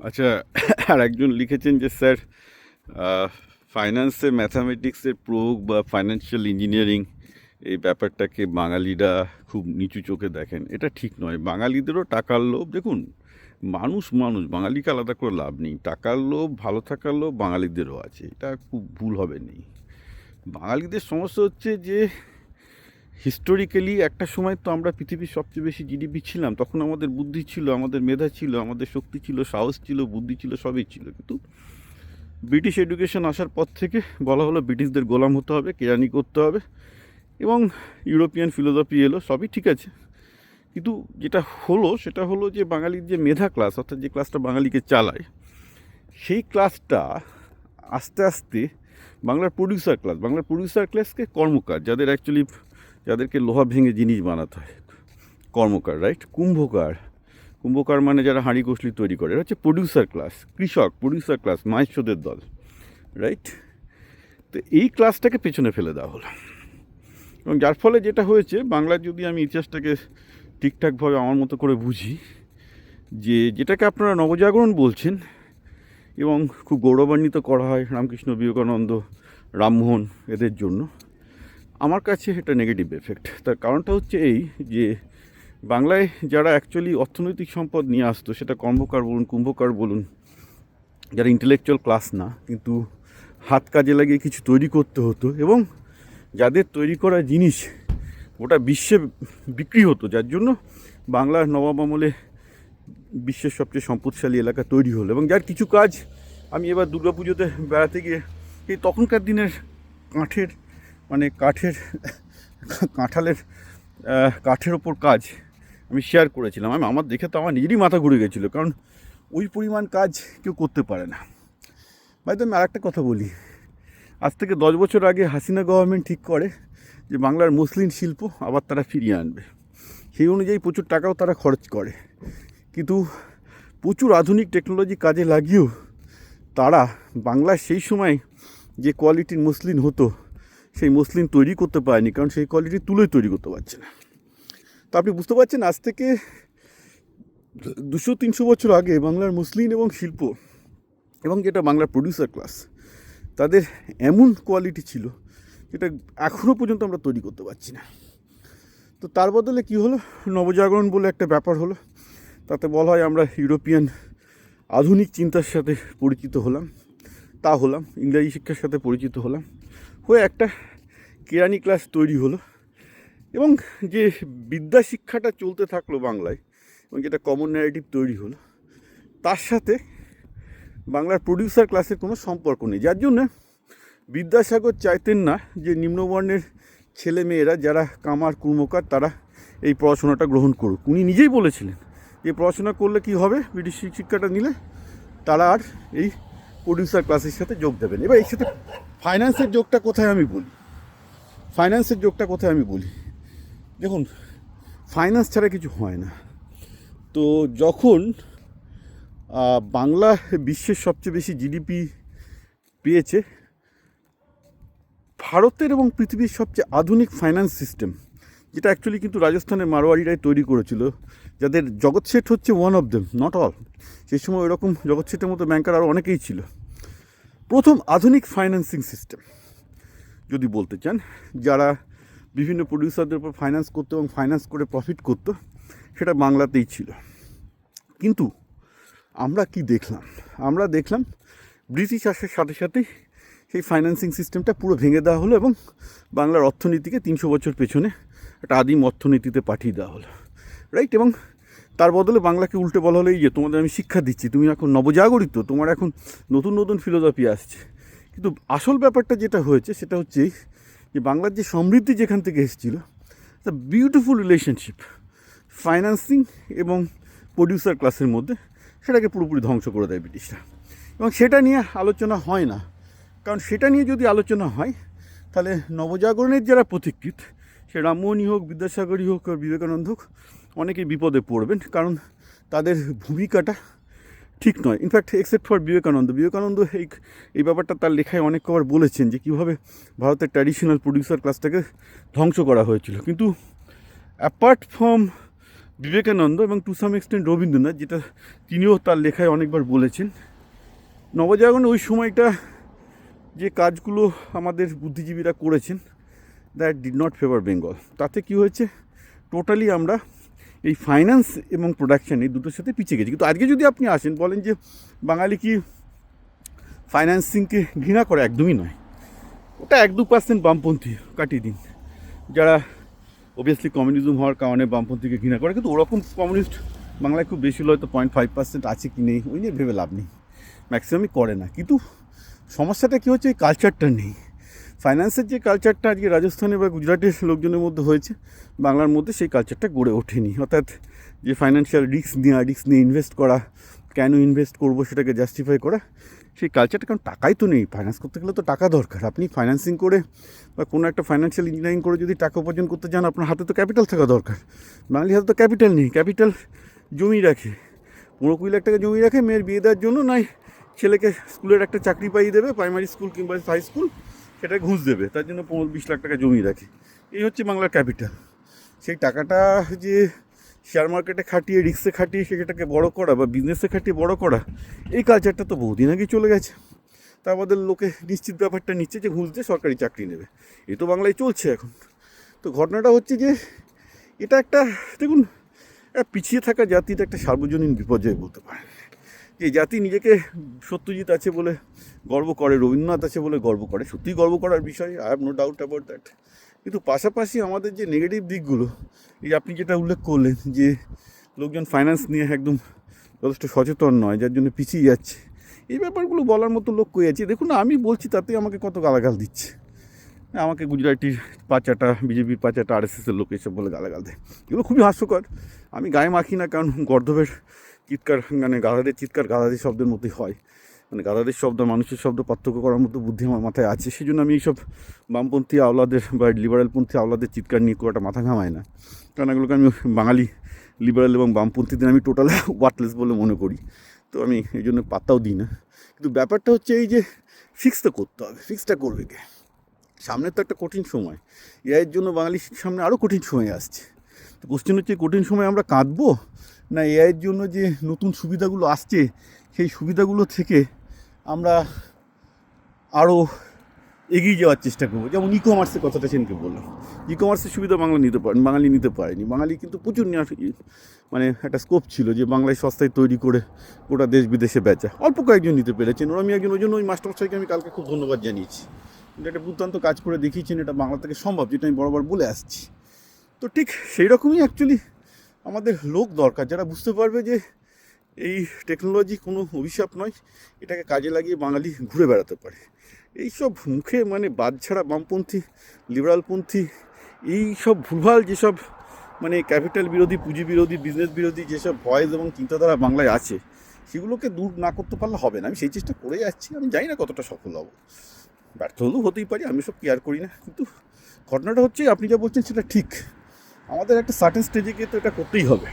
আচ্ছা আর একজন লিখেছেন যে, স্যার ফাইন্যান্সে ম্যাথামেটিক্সের প্রয়োগ বা ফাইন্যান্সিয়াল ইঞ্জিনিয়ারিং এই ব্যাপারটাকে বাঙালিরা খুব নিচু চোখে দেখেন। এটা ঠিক নয়। বাঙালিদেরও টাকার লোভ, দেখুন, মানুষ মানুষ, বাঙালিকে আলাদা করে লাভ নেই। টাকার লোভ, ভালো থাকার লোভ বাঙালিদেরও আছে। এটা খুব ভুল হবে নেই। বাঙালিদের সমস্যা হচ্ছে যে হিস্টোরিক্যালি একটা সময় তো আমরা পৃথিবীর সবচেয়ে বেশি জিডিপি ছিলাম। তখন আমাদের বুদ্ধি ছিল, আমাদের মেধা ছিল, আমাদের শক্তি ছিল, সাহস ছিল, বুদ্ধি ছিল, সবই ছিল। কিন্তু ব্রিটিশ এডুকেশন আসার পর থেকে বলা হলো ব্রিটিশদের গোলাম হতে হবে, কেরানি করতে হবে এবং ইউরোপিয়ান ফিলোসফি এলো, সবই ঠিক আছে। কিন্তু যেটা হলো, সেটা হলো যে বাঙালির যে মেধা ক্লাস অর্থাৎ যে ক্লাসটা বাঙালিকে চালায়, সেই ক্লাসটা আস্তে আস্তে বাংলার প্রডিউসার ক্লাস বাংলার প্রডিউসার ক্লাসকে কর্মকার, যাদের অ্যাকচুয়ালি যাদেরকে লোহা ভেঙে জিনিস বানাতে হয়। কর্মকার রাইট কুম্ভকার। কুম্ভকার মানে যারা হাঁড়ি কষলি তৈরি করে হচ্ছে প্রডিউসার ক্লাস কৃষক প্রডিউসার ক্লাস মাইশ্বদের দল রাইট তো এই ক্লাসটাকে পেছনে ফেলে দেওয়া হলো। এবং যার ফলে যেটা হয়েছে বাংলার যদি আমি ইতিহাসটাকে ঠিকঠাকভাবে আমার মতো করে বুঝি, যে যেটাকে আপনারা নবজাগরণ বলছেন, এবং খুব গৌরবান্বিত করা হয় রামকৃষ্ণ বিবেকানন্দ, রামমোহন এদের জন্য আমার কাছে এটা নেগেটিভ এফেক্ট তার কারণটা হচ্ছে এই যে, বাংলায় যারা অ্যাকচুয়ালি অর্থনৈতিক সম্পদ নিয়ে আসতো, সেটা কর্মকার বলুন, কুম্ভকার বলুন, যারা ইন্টেলেকচুয়াল ক্লাস না, কিন্তু হাত কাজে লাগিয়ে কিছু তৈরি করতে হতো এবং যাদের তৈরি করা জিনিস ওটা বিশ্বে বিক্রি হতো, যার জন্য বাংলার নবাব আমলে বিশ্বের সবচেয়ে সম্পদশালী এলাকা তৈরি হলো এবং যার কিছু কাজ আমি এবার দুর্গাপুজোতে বেড়াতে গিয়ে এই তখনকার দিনের কাঠের মানে কাঠের, কাঁঠালের কাঠের ওপর কাজ আমি শেয়ার করেছিলাম। আমি, আমার দেখে তো আমার নিজেরই মাথা ঘুরে গেছিল, কারণ ওই পরিমাণ কাজ কেউ করতে পারে না। ভাই, তো আমি আর একটা কথা বলি। আজ থেকে দশ বছর আগে হাসিনা গভর্নমেন্ট ঠিক করে যে বাংলার মুসলিম শিল্প আবার তারা ফিরিয়ে আনবে। সেই অনুযায়ী প্রচুর টাকাও তারা খরচ করে। কিন্তু প্রচুর আধুনিক টেকনোলজি কাজে লাগিয়েও তারা বাংলার সেই সময় যে কোয়ালিটির মুসলিম হতো সেই মুসলিম তৈরি করতে পারেনি, কারণ সেই কোয়ালিটি তুলোই তৈরি করতে পারছে না। তো আপনি বুঝতে পারছেন, আজ থেকে দুশো তিনশো বছর আগে বাংলার মুসলিম এবং শিল্প এবং যেটা বাংলার প্রডিউসার ক্লাস তাদের এমন কোয়ালিটি ছিল যেটা এখনও পর্যন্ত আমরা তৈরি করতে পারছি না। তো তার বদলে কি হলো? নবজাগরণ বলে একটা ব্যাপার হলো। তাতে বলা হয় আমরা ইউরোপিয়ান আধুনিক চিন্তার সাথে পরিচিত হলাম, তা হলাম, ইংরাজি শিক্ষার সাথে পরিচিত হলাম। হয়ে একটা কেরানি ক্লাস তৈরি হলো এবং যে বিদ্যা শিক্ষাটা চলতে থাকল বাংলায় এবং যেটা কমন ন্যারেটিভ তৈরি হলো, তার সাথে বাংলার প্রডিউসার ক্লাসের কোনো সম্পর্ক নেই। যার জন্য বিদ্যাসাগর চাইতেন না যে নিম্নবর্ণের ছেলে মেয়েরা যারা কামার কুর্মকার তারা এই পড়াশোনাটা গ্রহণ করুক। উনি নিজেই বলেছিলেন যে পড়াশোনা করলে কি হবে? ব্রিটিশ শিক্ষাটা নিলে তারা আর এই প্রডিউসার ক্লাসের সাথে যোগ দেবেন। এবার এই সাথে ফাইন্যান্সের যোগটা কোথায় আমি বলি? ফাইন্যান্সের যোগটা কোথায় আমি বলি? দেখুন ফাইন্যান্স ছাড়া কিছু হয় না। তো যখন বাংলা বিশ্বের সবচেয়ে বেশি জিডিপি পেয়েছে, ভারতের এবং পৃথিবীর সবচেয়ে আধুনিক ফাইন্যান্স সিস্টেম যেটা অ্যাকচুয়ালি কিন্তু রাজস্থানের মারোয়ারিরাই তৈরি করেছিল, যাদের জগৎ শেঠ হচ্ছে one of them not all সেই সময় ওরকম জগৎ শেঠের মতো ব্যাংকার আরও অনেকেই ছিল। প্রথম আধুনিক ফাইন্যান্সিং সিস্টেম যদি বলতে চান, যারা বিভিন্ন প্রডিউসারদের উপর ফাইন্যান্স করতো এবং ফাইন্যান্স করে প্রফিট করতো, সেটা বাংলাতেই ছিল। কিন্তু আমরা কি দেখলাম? আমরা দেখলাম ব্রিটিশ আসার সাথে সাথেই সেই ফাইন্যান্সিং সিস্টেমটা পুরো ভেঙে দেওয়া হলো এবং বাংলার অর্থনীতিকে তিনশো বছর পেছনে একটা আদিম অর্থনীতিতে পাঠিয়ে দেওয়া হলো। রাইট এবং তার বদলে বাংলাকে উল্টে বলা হলো, এই যে তোমাদের আমি শিক্ষা দিচ্ছি, তুমি এখন নবজাগরিত, তোমার এখন নতুন নতুন ফিলোসফি আসছে। কিন্তু আসল ব্যাপারটা যেটা হয়েছে, সেটা হচ্ছে যে বাংলার যে সমৃদ্ধি যেখান থেকে এসেছিল দ্য বিউটিফুল রিলেশনশিপ ফাইন্যান্সিং এবং প্রডিউসার ক্লাসের মধ্যে, সেটাকে পুরোপুরি ধ্বংস করে দেয় ব্রিটিশরা। এবং সেটা নিয়ে আলোচনা হয় না। কারণ সেটা নিয়ে যদি আলোচনা হয়, তাহলে নবজাগরণের যারা পথিকৃত সে রামমোহনই হোক, বিদ্যাসাগরই হোক, আর বিবেকানন্দ হোক অনেকেই বিপদে পড়বেন, কারণ তাদের ভূমিকাটা ঠিক নয়। In fact except for Vivekananda Vivekananda এই এই ব্যাপারটা তার লেখায় অনেক কবার বলেছেন যে কীভাবে ভারতের ট্র্যাডিশনাল প্রডিউসার ক্লাসটাকে ধ্বংস করা হয়েছিল। কিন্তু অ্যাপার্ট ফ্রম বিবেকানন্দ এবং টু সাম এক্সটেন্ট রবীন্দ্রনাথ, যেটা তিনিও তার লেখায় অনেকবার বলেছেন, নবজাগরণে ওই সময়টা যে কাজগুলো আমাদের বুদ্ধিজীবীরা করেছেন that did not favour Bengal তাতে কি হয়েছে? টোটালি আমরা এই ফাইন্যান্স এবং প্রোডাকশন এই দুটোর সাথে পিছিয়ে গেছি। কিন্তু আজকে যদি আপনি আসেন, বলেন যে বাঙালি কি ফাইন্যান্সিংকে ঘৃণা করে? একদমই নয়। ওটা এক দু পার্সেন্ট বামপন্থী কাটিয়ে দিন। যারা অবভিয়াসলি কমিউনিজম হওয়ার কারণে বামপন্থীকে ঘৃণা করে, কিন্তু ওরকম কমিউনিস্ট বাংলায় খুব বেশি হয়তো পয়েন্ট ফাইভ পার্সেন্ট আছে কি নেই, ওই নিয়ে ভেবে লাভ নেই। ম্যাক্সিমামই করে না। কিন্তু সমস্যাটা কী হচ্ছে, এই কালচারটা নেই। ফাইন্যান্সের যে কালচারটা আজকে রাজস্থানে বা গুজরাটের লোকজনের মধ্যে হয়েছে, বাংলার মধ্যে সেই কালচারটা গড়ে ওঠেনি। অর্থাৎ যে ফাইন্যান্সিয়াল রিস্ক নেওয়া রিস্ক নিয়ে ইনভেস্ট করা, কেন ইনভেস্ট করব সেটাকে জাস্টিফাই করা, সেই কালচারটা কারণ টাকাই তো নেই। ফাইন্যান্স করতে গেলে তো টাকা দরকার। আপনি ফাইন্যান্সিং করে বা কোনো একটা ফাইন্যান্সিয়াল ইঞ্জিনিয়ারিং করে যদি টাকা উপার্জন করতে চান আপনার হাতে তো ক্যাপিটাল থাকা দরকার। বাঙালি হাতে তো ক্যাপিটাল নেই। ক্যাপিটাল জমি রাখে। পনেরো কুড়ি লাখ টাকা জমি রাখে, মেয়ের বিয়ে দেওয়ার জন্য নয় ছেলেকে স্কুলের একটা চাকরি পাইয়ে দেবে প্রাইমারি স্কুল কিংবা হাই স্কুল সেটা ঘুষ দেবে, তার জন্য পনেরো বিশ লাখ টাকা জমি রাখে। এই হচ্ছে বাংলার ক্যাপিটাল। সেই টাকাটা যে শেয়ার মার্কেটে খাটিয়ে রিক্সে খাটিয়ে সেটাকে বড় করা বা বিজনেসে খাটিয়ে বড় করা, এই কালচারটা তো বহুদিন আগে চলে গেছে। তা আমাদের লোকে নিশ্চিত ব্যাপারটা নিচ্ছে যে ঘুষ দিয়ে সরকারি চাকরি নেবে। এ তো বাংলায় চলছে এখন। তো ঘটনাটা হচ্ছে যে এটা একটা, দেখুন পিছিয়ে থাকা জাতির একটা সার্বজনীন বিপর্যয় বলতে পারেন। যে জাতি নিজেকে সত্যজিৎ আছে বলে গর্ব করে, রবীন্দ্রনাথ আছে বলে গর্ব করে। সত্যিই গর্ব করার বিষয় I have no doubt about that কিন্তু পাশাপাশি আমাদের যে নেগেটিভ দিকগুলো, এই আপনি যেটা উল্লেখ করলেন যে লোকজন ফাইন্যান্স নিয়ে একদম যথেষ্ট সচেতন নয়, যার জন্য পিছিয়ে যাচ্ছে, এই ব্যাপারগুলো বলার মতো লোক কই আছে? দেখুন, আমি বলছি তাতে আমাকে কত গালাগাল দিচ্ছে। আমাকে গুজরাটির পাচাটা বিজেপির পাচাটা আর এস এসের লোক এসব বলে গালাগাল দেয়। এগুলো খুবই হাস্যকর। আমি গায়ে মাখি না, কারণ গর্ধবের চিৎকার মানে গাধাদের চিৎকার গাধাদের শব্দের মধ্যেই হয়। মানে গাধাদের শব্দ, মানুষের শব্দ, পার্থক্য করার মতো বুদ্ধি আমার মাথায় আছে। সেই জন্য আমি এইসব বামপন্থী আওলাদের বা লিবারেলপন্থী আওলাদের চিৎকার নিয়ে খুব একটা মাথা ঘামায় না। কারণ এগুলোকে আমি বাঙালি লিবারেল এবং বামপন্থীদের আমি টোটাল ওয়াটলেস বলে মনে করি। তো আমি এই জন্য পাত্তাও দিই না। কিন্তু ব্যাপারটা হচ্ছে এই যে ফিক্সটা করতে হবে ফিক্সটা করবে কে? সামনে তো একটা কঠিন সময়। এআইয়ের জন্য বাঙালির সামনে আরও কঠিন সময় আসছে। তো কোশ্চেন হচ্ছে কঠিন সময় আমরা কাঁদবো? না এআইয়ের জন্য যে নতুন সুবিধাগুলো আসছে, সেই সুবিধাগুলো থেকে আমরা আরও এগিয়ে যাওয়ার চেষ্টা করব। যেমন ই কমার্সের কথাটা সেদিনকে বললাম। ই কমার্সের সুবিধা বাংলা নিতে পারেন বাঙালি নিতে পারেনি। বাঙালি কিন্তু প্রচুর নেওয়ার মানে একটা স্কোপ ছিল যে বাংলায় সস্তায় তৈরি করে গোটা দেশ বিদেশে বেচা। অল্প কয়েকজন নিতে পেরেছেন। ওরা আমি একজন, ওই জন্য ওই মাস্টারমশাইকে আমি কালকে খুব ধন্যবাদ জানিয়েছি। কিন্তু একটা দুর্দান্ত কাজ করে দেখিয়েছেন, এটা বাংলা থেকে সম্ভব, যেটা আমি বরাবর বলে আসছি। তো ঠিক সেই রকমই অ্যাকচুয়ালি আমাদের লোক দরকার। যারা বুঝতে পারবে যে এই টেকনোলজি কোনো অভিশাপ নয়, এটাকে কাজে লাগিয়ে বাঙালি ঘুরে বেড়াতে পারে। এইসব মুখে মানে বাদ ছাড়া বামপন্থী লিবারালপন্থী এই সব ভুলভাল যেসব মানে ক্যাপিটাল বিরোধী, পুঁজি বিরোধী বিজনেস বিরোধী যেসব ভয়েস এবং চিন্তাধারা বাংলায় আছে, সেগুলোকে দূর না করতে পারলে হবে না। আমি সেই চেষ্টা করে যাচ্ছি, আমি জানি না কতটা সফল হব। ব্যর্থ হলেও হতেই পারি, আমি সব কেয়ার করি না। কিন্তু ঘটনাটা হচ্ছে, আপনি যা বলছেন সেটা ঠিক। আমাদের একটা সার্টেন স্টেজে গিয়ে তো এটা করতেই হবে।